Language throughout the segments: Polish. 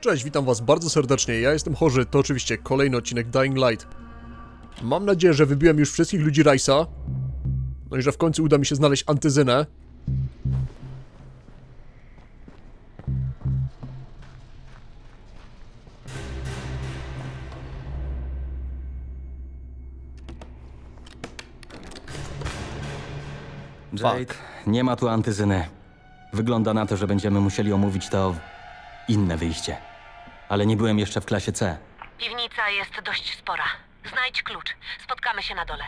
Cześć, witam was bardzo serdecznie. Ja jestem chorzy, to oczywiście kolejny odcinek Dying Light. Mam nadzieję, że wybiłem już wszystkich ludzi Rice'a. No i że w końcu uda mi się znaleźć antyzynę. Jade, nie ma tu antyzyny. Wygląda na to, że będziemy musieli omówić to inne wyjście. Ale nie byłem jeszcze w klasie C. Piwnica jest dość spora. Znajdź klucz. Spotkamy się na dole.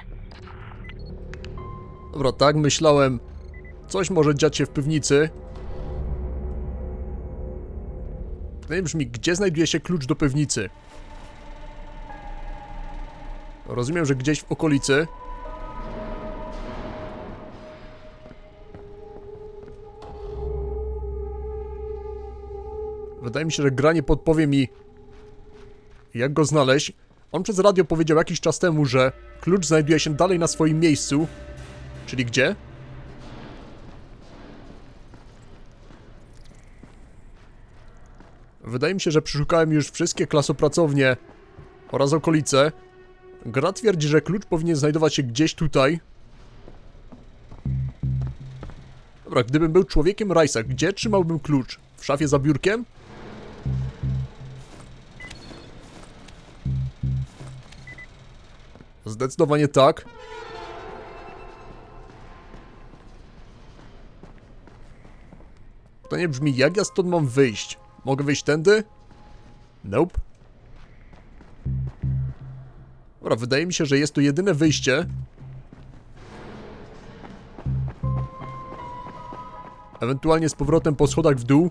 Dobra, tak myślałem. Coś może dziać się w piwnicy. Pytanie brzmi, gdzie znajduje się klucz do piwnicy? Rozumiem, że gdzieś w okolicy. Wydaje mi się, że gra nie podpowie mi, jak go znaleźć. On przez radio powiedział jakiś czas temu, że klucz znajduje się dalej na swoim miejscu. Czyli gdzie? Wydaje mi się, że przeszukałem już wszystkie klasopracownie oraz okolice. Gra twierdzi, że klucz powinien znajdować się gdzieś tutaj. Dobra, gdybym był człowiekiem Rice'a, gdzie trzymałbym klucz? W szafie za biurkiem? Zdecydowanie tak. Pytanie brzmi, jak ja stąd mam wyjść? Mogę wyjść tędy? Nope. Dobra, wydaje mi się, że jest to jedyne wyjście. Ewentualnie z powrotem po schodach w dół.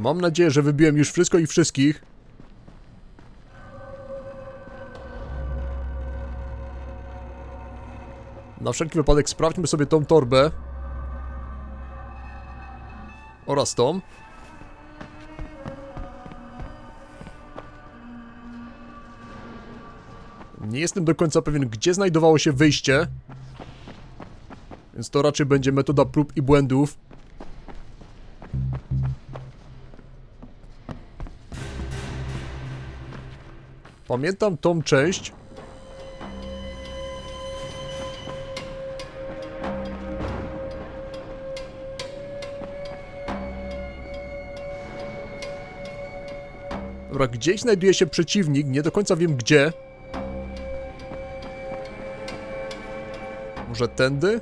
Mam nadzieję, że wybiłem już wszystko i wszystkich. Na wszelki wypadek sprawdźmy sobie tą torbę. Oraz tą. Nie jestem do końca pewien, gdzie znajdowało się wyjście. Więc to raczej będzie metoda prób i błędów. Pamiętam tą część. Dobra, gdzieś znajduje się przeciwnik, nie do końca wiem gdzie. Może tędy?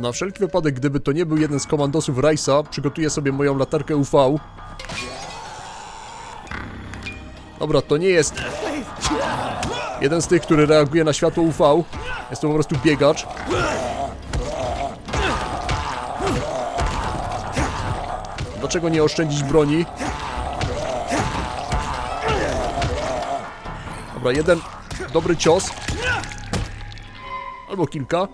Na wszelki wypadek, gdyby to nie był jeden z komandosów Rice'a, przygotuję sobie moją latarkę UV. Dobra, to nie jest jeden z tych, który reaguje na światło UV. Jest to po prostu biegacz. Dlaczego nie oszczędzić broni? Dobra, jeden dobry cios. Albo kilka.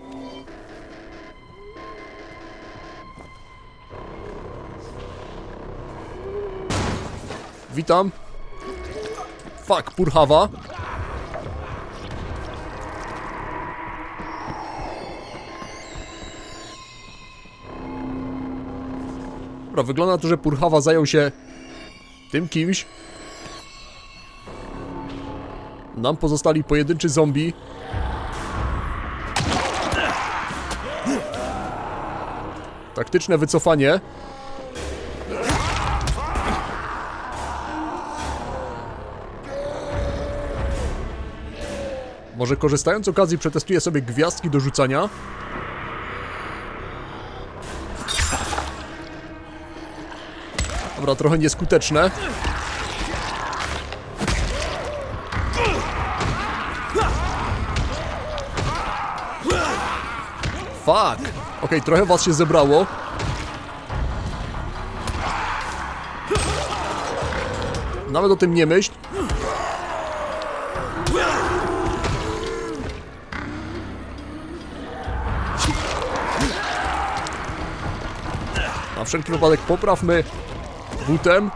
Witam. Fuck, purchawa. Dobra, wygląda na to, że Purchawa zajął się tym kimś. Nam pozostali pojedynczy zombie. Taktyczne wycofanie. Może korzystając z okazji przetestuję sobie gwiazdki do rzucania. Dobra, trochę nieskuteczne. Fuck! Okej, trochę was się zebrało. Nawet o tym nie myśl. Wszelki wypadek poprawmy butem.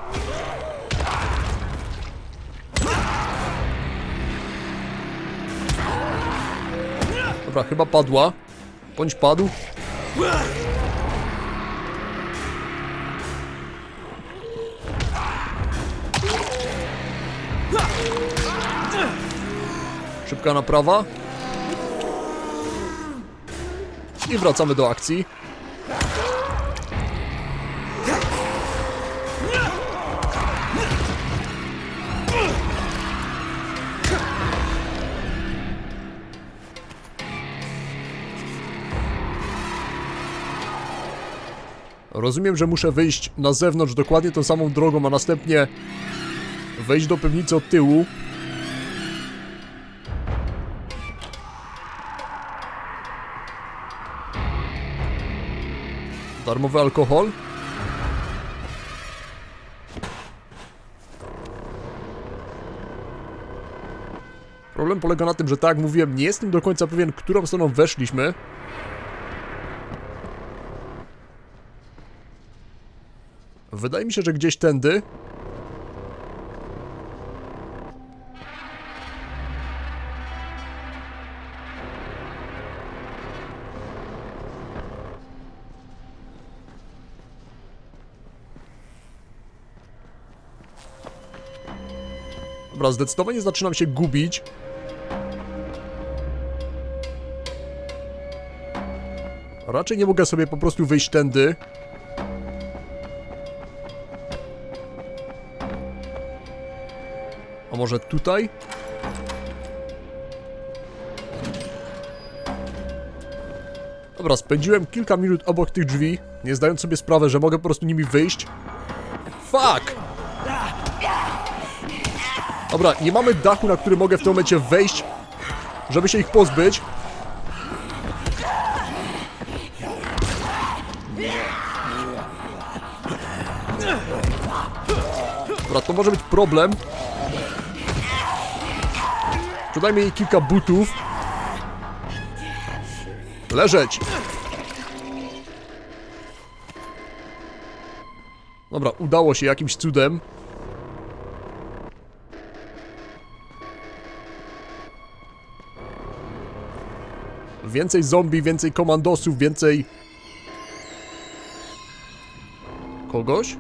Dobra, chyba padła. Bądź padł. Szybka naprawa. I wracamy do akcji. Rozumiem, że muszę wyjść na zewnątrz dokładnie tą samą drogą, a następnie wejść do piwnicy od tyłu. Darmowy alkohol. Problem polega na tym, że tak jak mówiłem, nie jestem do końca pewien, którą stroną weszliśmy. Wydaje mi się, że gdzieś tędy. Dobra, zdecydowanie zaczynam się gubić. Raczej nie mogę sobie po prostu wyjść tędy. Może tutaj? Dobra, spędziłem kilka minut obok tych drzwi, nie zdając sobie sprawy, że mogę po prostu nimi wyjść. Fuck! Dobra, nie mamy dachu, na który mogę w tym momencie wejść, żeby się ich pozbyć. Dobra, to może być problem. Przydajmy jej kilka butów. Leżeć! Dobra, udało się jakimś cudem. Więcej zombie, więcej komandosów, więcej... Kogoś?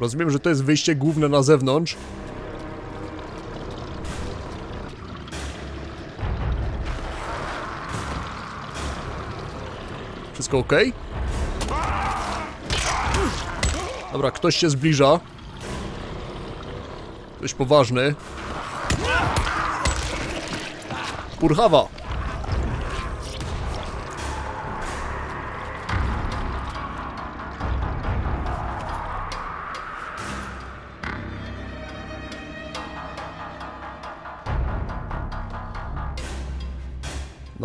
Rozumiem, że to jest wyjście główne na zewnątrz. Wszystko ok? Dobra, ktoś się zbliża. Ktoś poważny. Purchawa!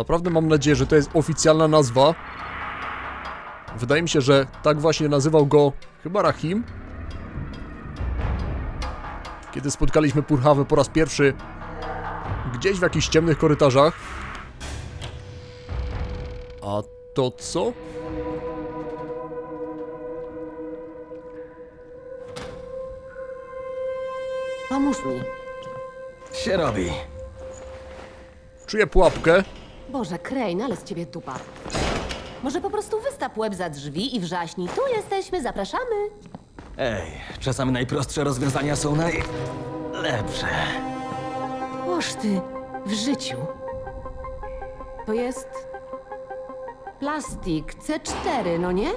Naprawdę mam nadzieję, że to jest oficjalna nazwa. Wydaje mi się, że tak właśnie nazywał go chyba Rahim. Kiedy spotkaliśmy Purchawę po raz pierwszy gdzieś w jakichś ciemnych korytarzach. A to co? Pomóż mi. Się robi. Czuję pułapkę. Boże, Crane, ale z ciebie dupa. Może po prostu wystap łeb za drzwi i wrzaśnij. Tu jesteśmy, zapraszamy. Ej, czasami najprostsze rozwiązania są najlepsze. Oż ty, w życiu. To jest... Plastik C4, no nie?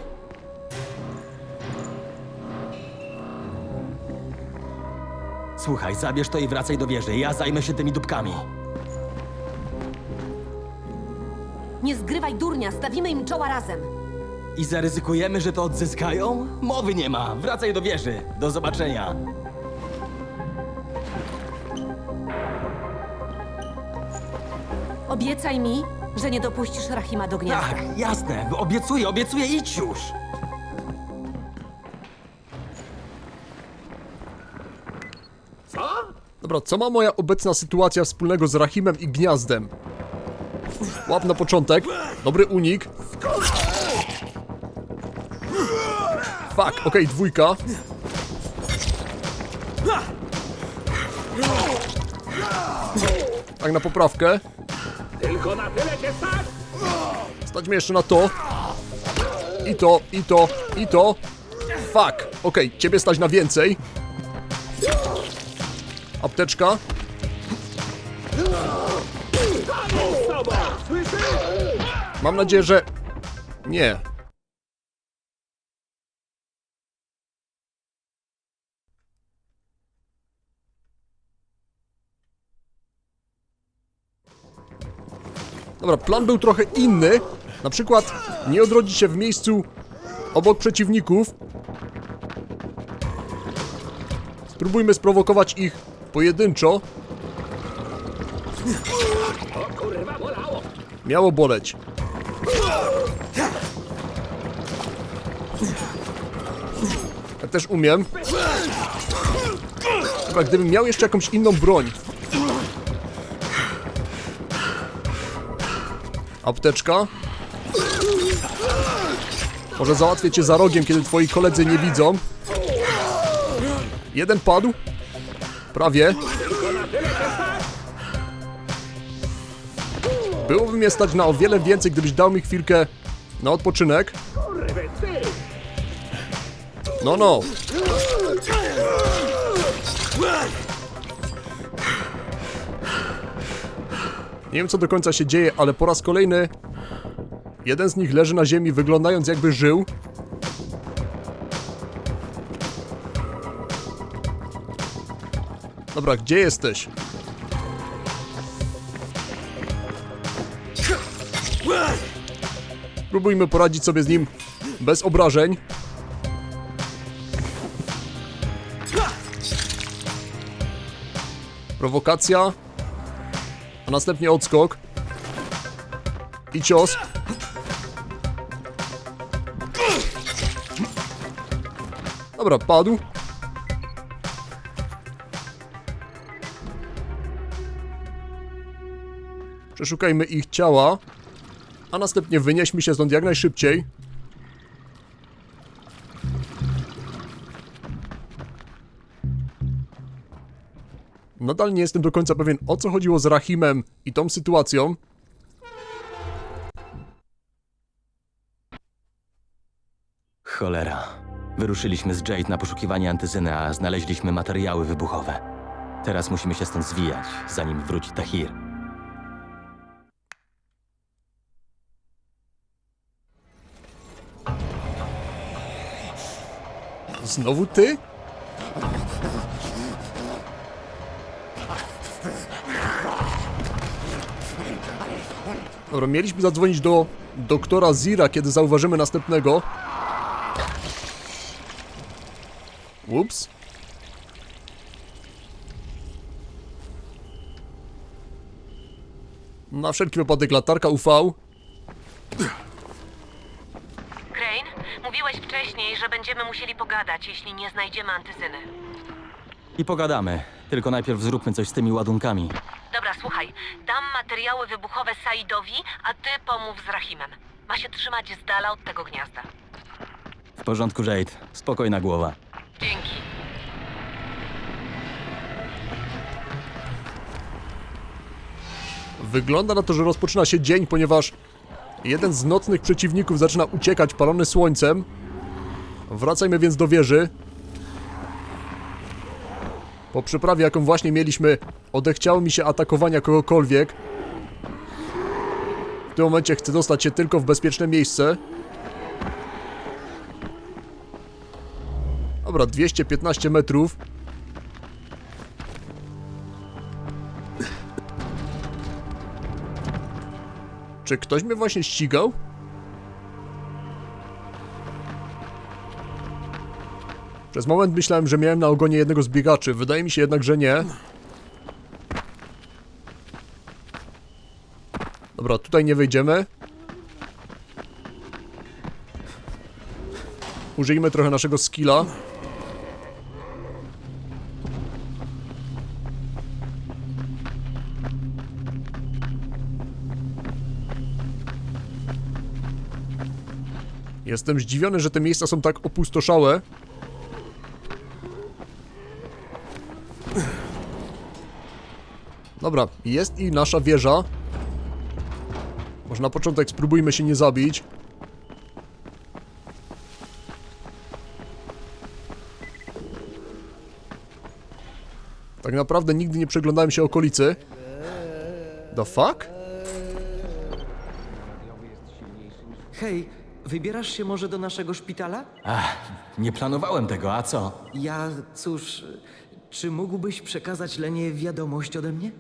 Słuchaj, zabierz to i wracaj do wieży. Ja zajmę się tymi dupkami. Nie zgrywaj durnia, stawimy im czoła razem. I zaryzykujemy, że to odzyskają? Mowy nie ma. Wracaj do wieży. Do zobaczenia. Obiecaj mi, że nie dopuścisz Rahima do gniazda. Tak, jasne. Obiecuję, obiecuję. Idź już. Dobra, co ma moja obecna sytuacja wspólnego z Rahimem i Gniazdem? Łap na początek. Dobry unik. Fuck, okej, dwójka. Tak na poprawkę. Tylko na tyle cię stać! Stać mnie jeszcze na to. I to, i to, i to. Fuck. Okej, ciebie stać na więcej. Apteczka. Mam nadzieję, że... Nie. Dobra, plan był trochę inny. Na przykład nie odrodzić się w miejscu obok przeciwników. Spróbujmy sprowokować ich pojedynczo. Miało boleć. Ja też umiem. Chyba gdybym miał jeszcze jakąś inną broń. Apteczka. Może załatwię cię za rogiem, kiedy twoi koledzy nie widzą. Jeden padł. Prawie. Byłoby mnie stać na o wiele więcej, gdybyś dał mi chwilkę na odpoczynek. No, no. Nie wiem, co do końca się dzieje, ale po raz kolejny jeden z nich leży na ziemi, wyglądając jakby żył. Dobra, gdzie jesteś? Spróbujmy poradzić sobie z nim bez obrażeń. Prowokacja. A następnie odskok. I cios. Dobra, padł. Przeszukajmy ich ciała. A następnie wynieśmy się stąd jak najszybciej. Nadal nie jestem do końca pewien, o co chodziło z Rahimem i tą sytuacją. Cholera. Wyruszyliśmy z Jade na poszukiwanie antyzyny, a znaleźliśmy materiały wybuchowe. Teraz musimy się stąd zwijać, zanim wróci Tahir. Znowu ty? Dobra, mieliśmy zadzwonić do doktora Zira, kiedy zauważymy następnego. Ups. Na wszelki wypadek latarka UV. Crane, mówiłeś wcześniej, że będziemy musieli pogadać, jeśli nie znajdziemy antyzyny. I pogadamy. Tylko najpierw zróbmy coś z tymi ładunkami. Dobra, słuchaj, dam materiały wybuchowe Saidowi, a ty pomów z Rahimem. Ma się trzymać z dala od tego gniazda. W porządku, Jade. Spokojna głowa. Dzięki. Wygląda na to, że rozpoczyna się dzień, ponieważ jeden z nocnych przeciwników zaczyna uciekać palony słońcem. Wracajmy więc do wieży. Po przeprawie, jaką właśnie mieliśmy, odechciało mi się atakowania kogokolwiek. W tym momencie chcę dostać się tylko w bezpieczne miejsce. Dobra, 215 metrów. Czy ktoś mnie właśnie ścigał? Przez moment myślałem, że miałem na ogonie jednego z biegaczy. Wydaje mi się jednak, że nie. Dobra, tutaj nie wejdziemy. Użyjmy trochę naszego skilla. Jestem zdziwiony, że te miejsca są tak opustoszałe. Dobra, jest i nasza wieża. Może na początek spróbujmy się nie zabić. Tak naprawdę nigdy nie przeglądałem się okolicy. The fuck? Hej, wybierasz się może do naszego szpitala? Nie planowałem tego, a co? Ja, cóż, czy mógłbyś przekazać Lenie wiadomość ode mnie?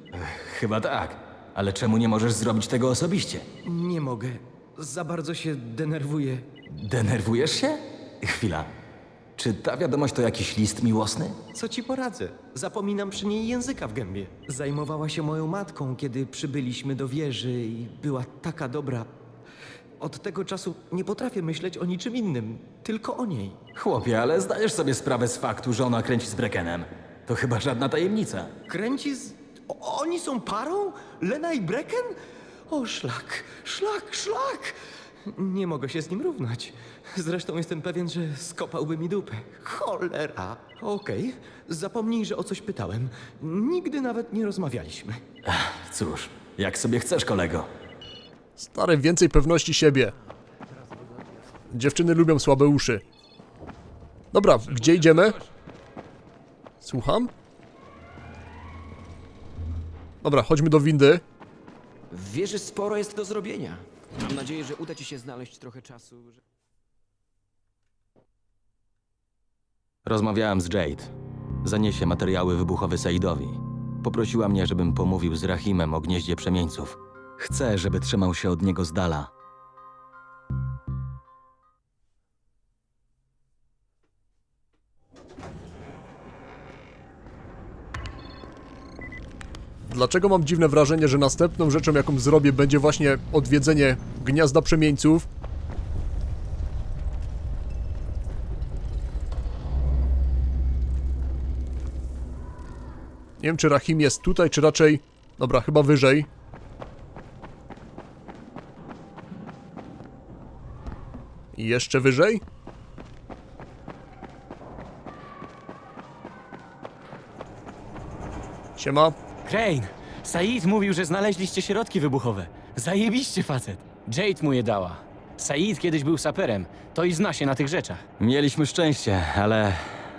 Chyba tak. Ale czemu nie możesz zrobić tego osobiście? Nie mogę. Za bardzo się denerwuję. Denerwujesz się? Chwila. Czy ta wiadomość to jakiś list miłosny? Co ci poradzę? Zapominam przy niej języka w gębie. Zajmowała się moją matką, kiedy przybyliśmy do wieży i była taka dobra. Od tego czasu nie potrafię myśleć o niczym innym, tylko o niej. Chłopie, ale zdajesz sobie sprawę z faktu, że ona kręci z Breckenem. To chyba żadna tajemnica. Kręci z... O, oni są parą? Lena i Brecken? O, szlak, szlak, szlak! Nie mogę się z nim równać. Zresztą jestem pewien, że skopałby mi dupę. Cholera! Okej, zapomnij, że o coś pytałem. Nigdy nawet nie rozmawialiśmy. Cóż, jak sobie chcesz, kolego. Stary, więcej pewności siebie. Dziewczyny lubią słabe uszy. Dobra, gdzie idziemy? Słucham? Dobra, chodźmy do windy. W wieży sporo jest do zrobienia. Mam nadzieję, że uda ci się znaleźć trochę czasu. Że... Rozmawiałem z Jade. Zaniesie materiały wybuchowe Saidowi. Poprosiła mnie, żebym pomówił z Rahimem o gnieździe przemieńców. Chcę, żeby trzymał się od niego z dala. Dlaczego mam dziwne wrażenie, że następną rzeczą, jaką zrobię, będzie właśnie odwiedzenie gniazda przemieńców? Nie wiem, czy Rahim jest tutaj, czy raczej... Dobra, chyba wyżej. I jeszcze wyżej? Siema. Crane, Said mówił, że znaleźliście środki wybuchowe. Zajebiście facet. Jade mu je dała. Said kiedyś był saperem, to i zna się na tych rzeczach. Mieliśmy szczęście, ale...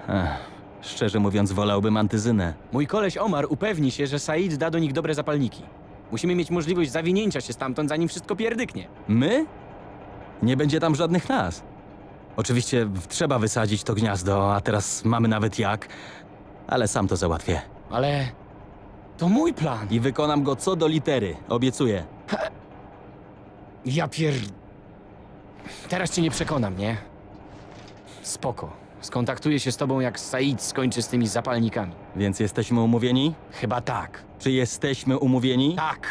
Ech, szczerze mówiąc, wolałbym antyzynę. Mój koleś Omar upewni się, że Said da do nich dobre zapalniki. Musimy mieć możliwość zawinięcia się stamtąd, zanim wszystko pierdyknie. My? Nie będzie tam żadnych nas. Oczywiście trzeba wysadzić to gniazdo, a teraz mamy nawet jak, ale sam to załatwię. Ale to mój plan. I wykonam go co do litery, obiecuję. Ja pier... Teraz cię nie przekonam, nie? Spoko. Skontaktuję się z tobą, jak Said skończy z tymi zapalnikami. Więc jesteśmy umówieni? Chyba tak. Czy jesteśmy umówieni? Tak.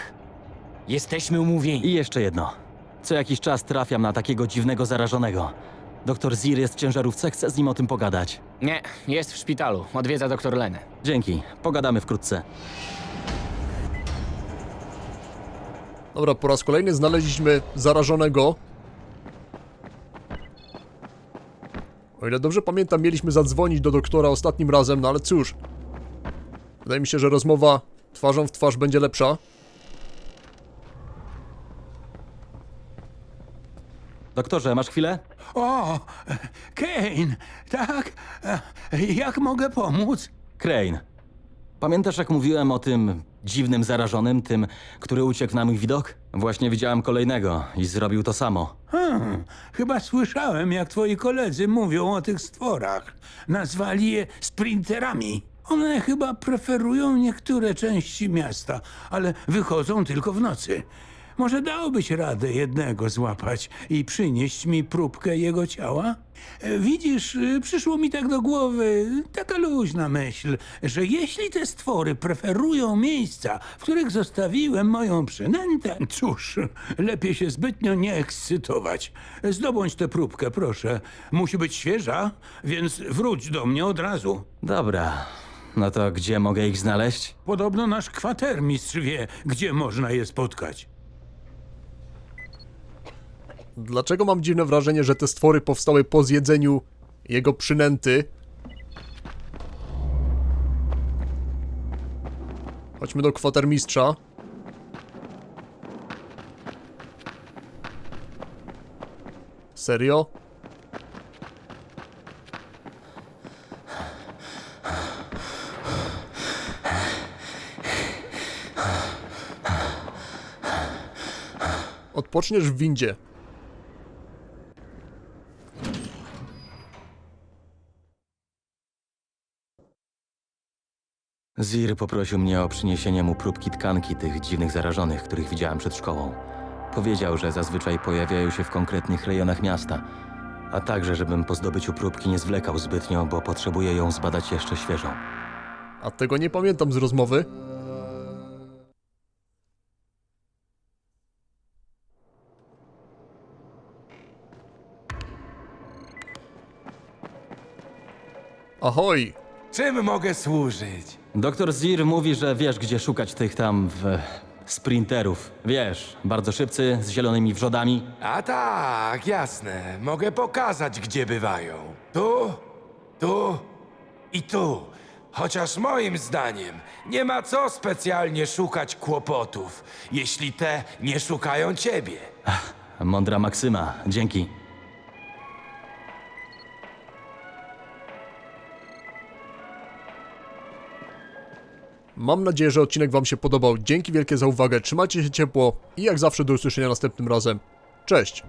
Jesteśmy umówieni. I jeszcze jedno. Co jakiś czas trafiam na takiego dziwnego zarażonego. Doktor Zir jest w ciężarówce, chcę z nim o tym pogadać. Nie, jest w szpitalu. Odwiedza doktor Lenę. Dzięki, pogadamy wkrótce. Dobra, po raz kolejny znaleźliśmy zarażonego. O ile dobrze pamiętam, mieliśmy zadzwonić do doktora ostatnim razem, no ale cóż. Wydaje mi się, że rozmowa twarzą w twarz będzie lepsza. Doktorze, masz chwilę? O, Kane, tak? Jak mogę pomóc? Crane. Pamiętasz, jak mówiłem o tym dziwnym zarażonym, tym, który uciekł na mój widok? Właśnie widziałem kolejnego i zrobił to samo. Hmm, chyba słyszałem, jak twoi koledzy mówią o tych stworach. Nazwali je sprinterami. One chyba preferują niektóre części miasta, ale wychodzą tylko w nocy. Może dałbyś radę jednego złapać i przynieść mi próbkę jego ciała? E, Widzisz, y, przyszło mi tak do głowy taka luźna myśl, że jeśli te stwory preferują miejsca, w których zostawiłem moją przynętę, cóż, lepiej się zbytnio nie ekscytować. Zdobądź tę próbkę, proszę. Musi być świeża, więc wróć do mnie od razu. Dobra, no to gdzie mogę ich znaleźć? Podobno nasz kwatermistrz wie, gdzie można je spotkać. Dlaczego mam dziwne wrażenie, że te stwory powstały po zjedzeniu jego przynęty? Chodźmy do kwatermistrza. Serio? Odpoczniesz w windzie. Zir poprosił mnie o przyniesienie mu próbki tkanki tych dziwnych zarażonych, których widziałem przed szkołą. Powiedział, że zazwyczaj pojawiają się w konkretnych rejonach miasta, a także, żebym po zdobyciu próbki nie zwlekał zbytnio, bo potrzebuję ją zbadać jeszcze świeżą. A tego nie pamiętam z rozmowy. Ahoj! Czym mogę służyć? Doktor Zir mówi, że wiesz, gdzie szukać tych tam w... sprinterów. Wiesz, bardzo szybcy, z zielonymi wrzodami. A tak, jasne. Mogę pokazać, gdzie bywają. Tu, tu i tu. Chociaż moim zdaniem nie ma co specjalnie szukać kłopotów, jeśli te nie szukają ciebie. Mądra Maksyma, dzięki. Mam nadzieję, że odcinek Wam się podobał. Dzięki wielkie za uwagę, trzymajcie się ciepło i jak zawsze do usłyszenia następnym razem. Cześć!